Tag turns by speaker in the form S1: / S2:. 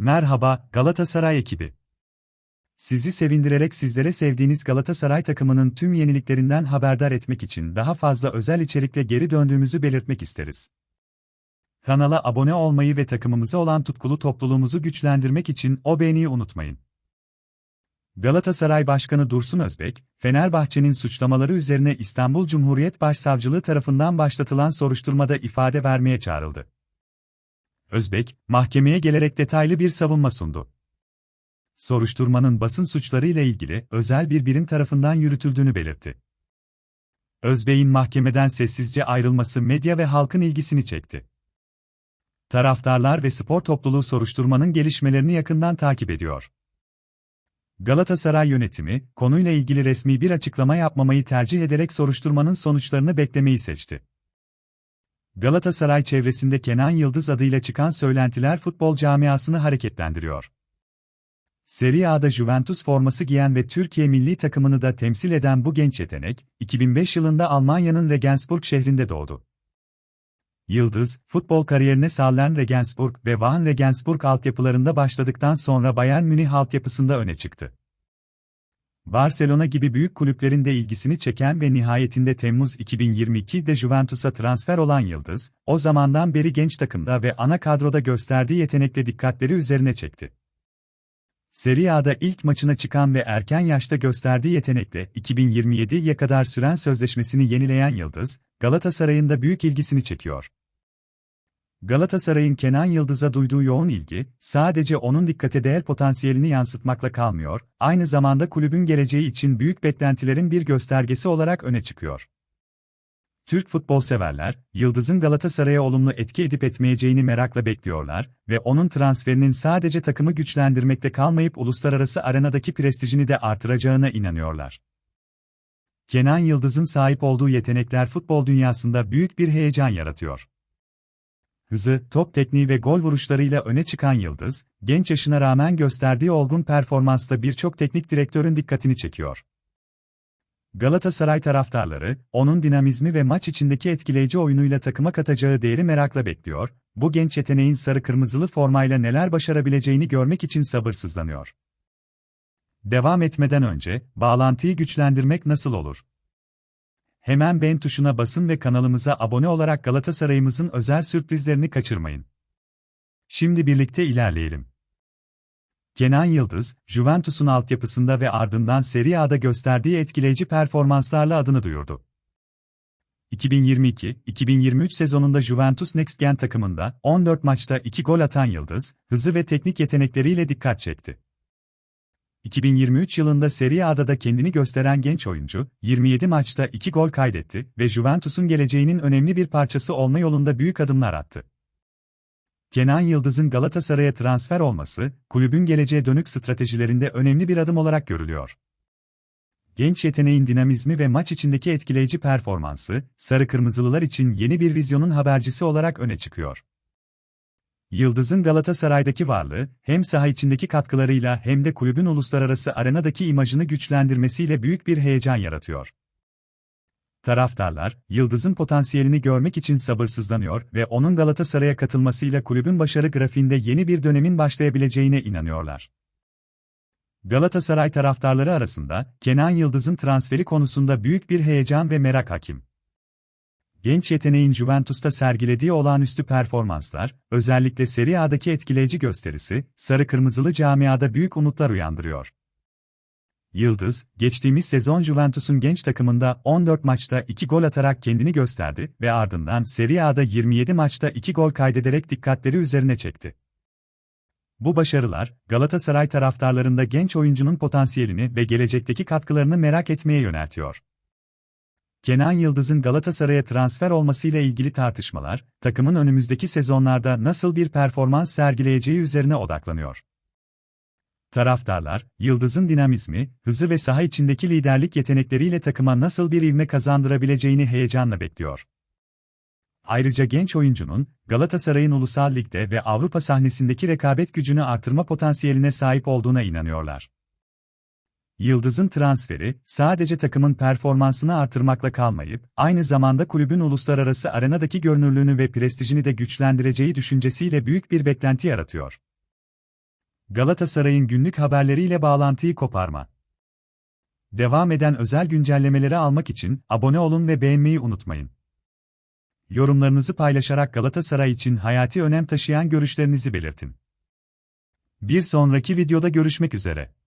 S1: Merhaba, Galatasaray ekibi. Sizi sevindirerek sizlere sevdiğiniz Galatasaray takımının tüm yeniliklerinden haberdar etmek için daha fazla özel içerikle geri döndüğümüzü belirtmek isteriz. Kanala abone olmayı ve takımımıza olan tutkulu topluluğumuzu güçlendirmek için o beğeniyi unutmayın. Galatasaray Başkanı Dursun Özbek, Fenerbahçe'nin suçlamaları üzerine İstanbul Cumhuriyet Başsavcılığı tarafından başlatılan soruşturmada ifade vermeye çağrıldı. Özbek, mahkemeye gelerek detaylı bir savunma sundu. Soruşturmanın basın suçları ile ilgili özel bir birim tarafından yürütüldüğünü belirtti. Özbek'in mahkemeden sessizce ayrılması medya ve halkın ilgisini çekti. Taraftarlar ve spor topluluğu soruşturmanın gelişmelerini yakından takip ediyor. Galatasaray yönetimi, konuyla ilgili resmi bir açıklama yapmamayı tercih ederek soruşturmanın sonuçlarını beklemeyi seçti. Galatasaray çevresinde Kenan Yıldız adıyla çıkan söylentiler futbol camiasını hareketlendiriyor. Serie A'da Juventus forması giyen ve Türkiye milli takımını da temsil eden bu genç yetenek, 2005 yılında Almanya'nın Regensburg şehrinde doğdu. Yıldız, futbol kariyerine Salern Regensburg ve Wahen Regensburg altyapılarında başladıktan sonra Bayern Münih altyapısında öne çıktı. Barcelona gibi büyük kulüplerin de ilgisini çeken ve nihayetinde Temmuz 2022'de Juventus'a transfer olan Yıldız, o zamandan beri genç takımda ve ana kadroda gösterdiği yetenekle dikkatleri üzerine çekti. Serie A'da ilk maçına çıkan ve erken yaşta gösterdiği yetenekle 2027'ye kadar süren sözleşmesini yenileyen Yıldız, Galatasaray'ın da büyük ilgisini çekiyor. Galatasaray'ın Kenan Yıldız'a duyduğu yoğun ilgi, sadece onun dikkate değer potansiyelini yansıtmakla kalmıyor, aynı zamanda kulübün geleceği için büyük beklentilerin bir göstergesi olarak öne çıkıyor. Türk futbol severler, Yıldız'ın Galatasaray'a olumlu etki edip etmeyeceğini merakla bekliyorlar ve onun transferinin sadece takımı güçlendirmekte kalmayıp uluslararası arenadaki prestijini de artıracağına inanıyorlar. Kenan Yıldız'ın sahip olduğu yetenekler futbol dünyasında büyük bir heyecan yaratıyor hızı, top tekniği ve gol vuruşlarıyla öne çıkan Yıldız, genç yaşına rağmen gösterdiği olgun performansla birçok teknik direktörün dikkatini çekiyor. Galatasaray taraftarları, onun dinamizmi ve maç içindeki etkileyici oyunuyla takıma katacağı değeri merakla bekliyor, bu genç yeteneğin sarı-kırmızılı formayla neler başarabileceğini görmek için sabırsızlanıyor. Devam etmeden önce, bağlantıyı güçlendirmek nasıl olur? Hemen beğen tuşuna basın ve kanalımıza abone olarak Galatasaray'ımızın özel sürprizlerini kaçırmayın. Şimdi birlikte ilerleyelim. Kenan Yıldız, Juventus'un altyapısında ve ardından Serie A'da gösterdiği etkileyici performanslarla adını duyurdu. 2022-2023 sezonunda Juventus Next Gen takımında 14 maçta 2 gol atan Yıldız, hızı ve teknik yetenekleriyle dikkat çekti. 2023 yılında Serie A'da da kendini gösteren genç oyuncu, 27 maçta 2 gol kaydetti ve Juventus'un geleceğinin önemli bir parçası olma yolunda büyük adımlar attı. Kenan Yıldız'ın Galatasaray'a transfer olması, kulübün geleceğe dönük stratejilerinde önemli bir adım olarak görülüyor. Genç yeteneğin dinamizmi ve maç içindeki etkileyici performansı, sarı kırmızılılar için yeni bir vizyonun habercisi olarak öne çıkıyor. Yıldız'ın Galatasaray'daki varlığı, hem saha içindeki katkılarıyla hem de kulübün uluslararası arenadaki imajını güçlendirmesiyle büyük bir heyecan yaratıyor. Taraftarlar, Yıldız'ın potansiyelini görmek için sabırsızlanıyor ve onun Galatasaray'a katılmasıyla kulübün başarı grafiğinde yeni bir dönemin başlayabileceğine inanıyorlar. Galatasaray taraftarları arasında, Kenan Yıldız'ın transferi konusunda büyük bir heyecan ve merak hakim genç yeteneğin Juventus'ta sergilediği olağanüstü performanslar, özellikle Serie A'daki etkileyici gösterisi, sarı-kırmızılı camiada büyük umutlar uyandırıyor. Yıldız, geçtiğimiz sezon Juventus'un genç takımında 14 maçta 2 gol atarak kendini gösterdi ve ardından Serie A'da 27 maçta 2 gol kaydederek dikkatleri üzerine çekti. Bu başarılar, Galatasaray taraftarlarında genç oyuncunun potansiyelini ve gelecekteki katkılarını merak etmeye yöneltiyor. Kenan Yıldız'ın Galatasaray'a transfer olmasıyla ilgili tartışmalar, takımın önümüzdeki sezonlarda nasıl bir performans sergileyeceği üzerine odaklanıyor. Taraftarlar, Yıldız'ın dinamizmi, hızı ve saha içindeki liderlik yetenekleriyle takıma nasıl bir ivme kazandırabileceğini heyecanla bekliyor. Ayrıca genç oyuncunun, Galatasaray'ın Ulusal Lig'de ve Avrupa sahnesindeki rekabet gücünü artırma potansiyeline sahip olduğuna inanıyorlar. Yıldız'ın transferi, sadece takımın performansını artırmakla kalmayıp, aynı zamanda kulübün uluslararası arenadaki görünürlüğünü ve prestijini de güçlendireceği düşüncesiyle büyük bir beklenti yaratıyor. Galatasaray'ın günlük haberleriyle bağlantıyı koparma. Devam eden özel güncellemeleri almak için abone olun ve beğenmeyi unutmayın. Yorumlarınızı paylaşarak Galatasaray için hayati önem taşıyan görüşlerinizi belirtin. Bir sonraki videoda görüşmek üzere.